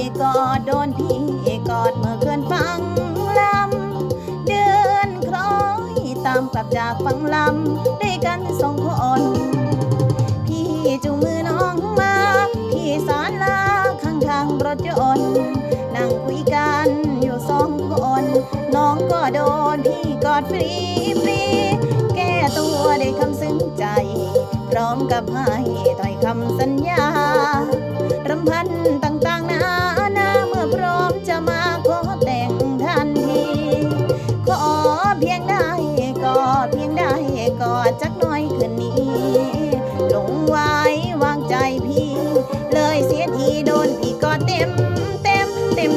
ี่กอดโดนพี่กอดเมื่อเกินฟังลำ เดินคล้อยตามกลับจากฟังลำด้วยกันสองคน พี่จูงมือน้องมา พี่สารลาข้างทางรถยนต์นั่งคุยกันอยู่สองคน น้องก็โดนพี่กอดฟรีฟรีแก้ตัวได้คำซึ้งใจ พร้อมกับให้ถ้อยคำสัญญา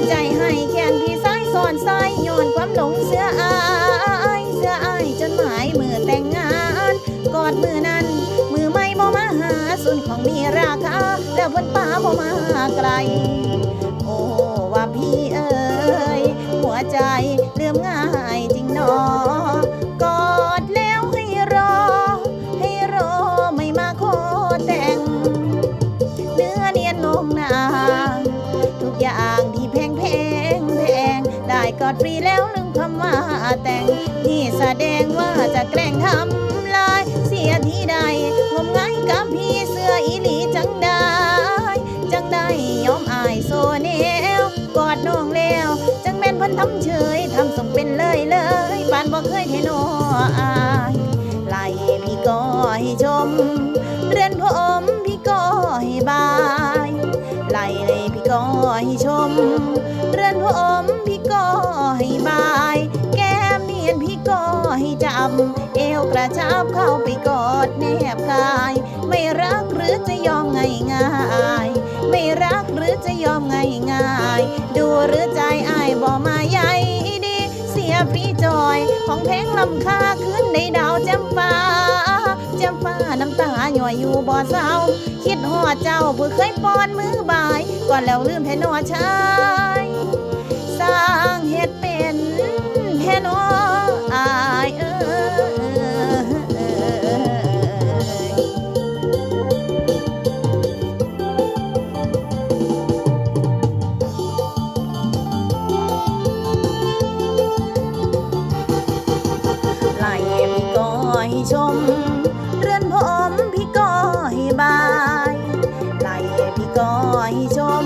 ใจให้แขนพี่ซ้ายสอนซ้ายย้อนความหลงเสื้ออายเสื้ออายจนหมายมือแต่งงาน กอดมือนั้น มือไม่บ่มาหาส่วนของมีราคาแล้วเพิ่นป่าบ่มาไกล โอ้ว่าพี่เอ๋ยหัวใจเลื่อมง่าย กอดฟรีแล้วลืมคำว่าแต่งที่แสดงว่าจะแกล้งทำลาย เสียทีใดงมง่ายกับพี่เสื้ออีหลีจังได้ จังได้ยอมอายโซเนวกอดน้องแล้ว จังแม่นพันทำเฉยทำสมเป็นเลยเลยปานบ่เคยเทนอายไล่พี่ก็ให้ชม เรือนผมพี่ก็ให้บายไล่เลพี่ก็ให้ชม เรือนผมพี่ำเอวกระชับเข้าไปกอดแนบกาย ไม่รักหรือจะยอมง่ายง่ายไม่รักหรือจะยอมง่ายง่ายดูหรือใจอายบ่มาใหญ่ดี เสียฟรีจอยของแพงลำค่าขึ้นในดาวจำฟ้าจำฟ้าน้ำตาหน่อยอยู่บ่เศร้า คิดหอดเจ้าเพื่อเคยปอนมือบาย ก่อนแล้วลืมแทนอชาย สร้างเฮ็ดเป็นแทนอ ให้ชม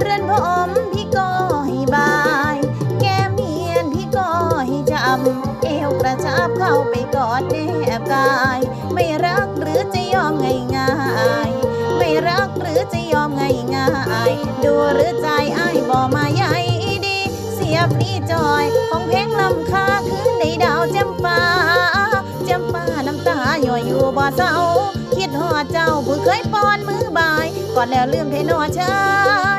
เรือนผมพี่ก็ให้บาย แก้มเนียนพี่ก็ให้จำ เอวกระชับเข้าไปกอดแนบกาย ไม่รักหรือจะยอมง่ายง่ายๆไม่รักหรือจะยอมง่ายง่ายๆ ดูหรือใจอ้ายบ่มาใหญ่ดี เสียฟรีจอยของเพลงลำคาคืนในดาวแจ่มฟ้าแจ่มฟ้าน้ำตาหย่อยอยู่บ่เศร้าคิดหอดเจ้าผู้เคยป้อนมือบา ก่อนแล้วลืมเทนอชายสร้างเฮ็ด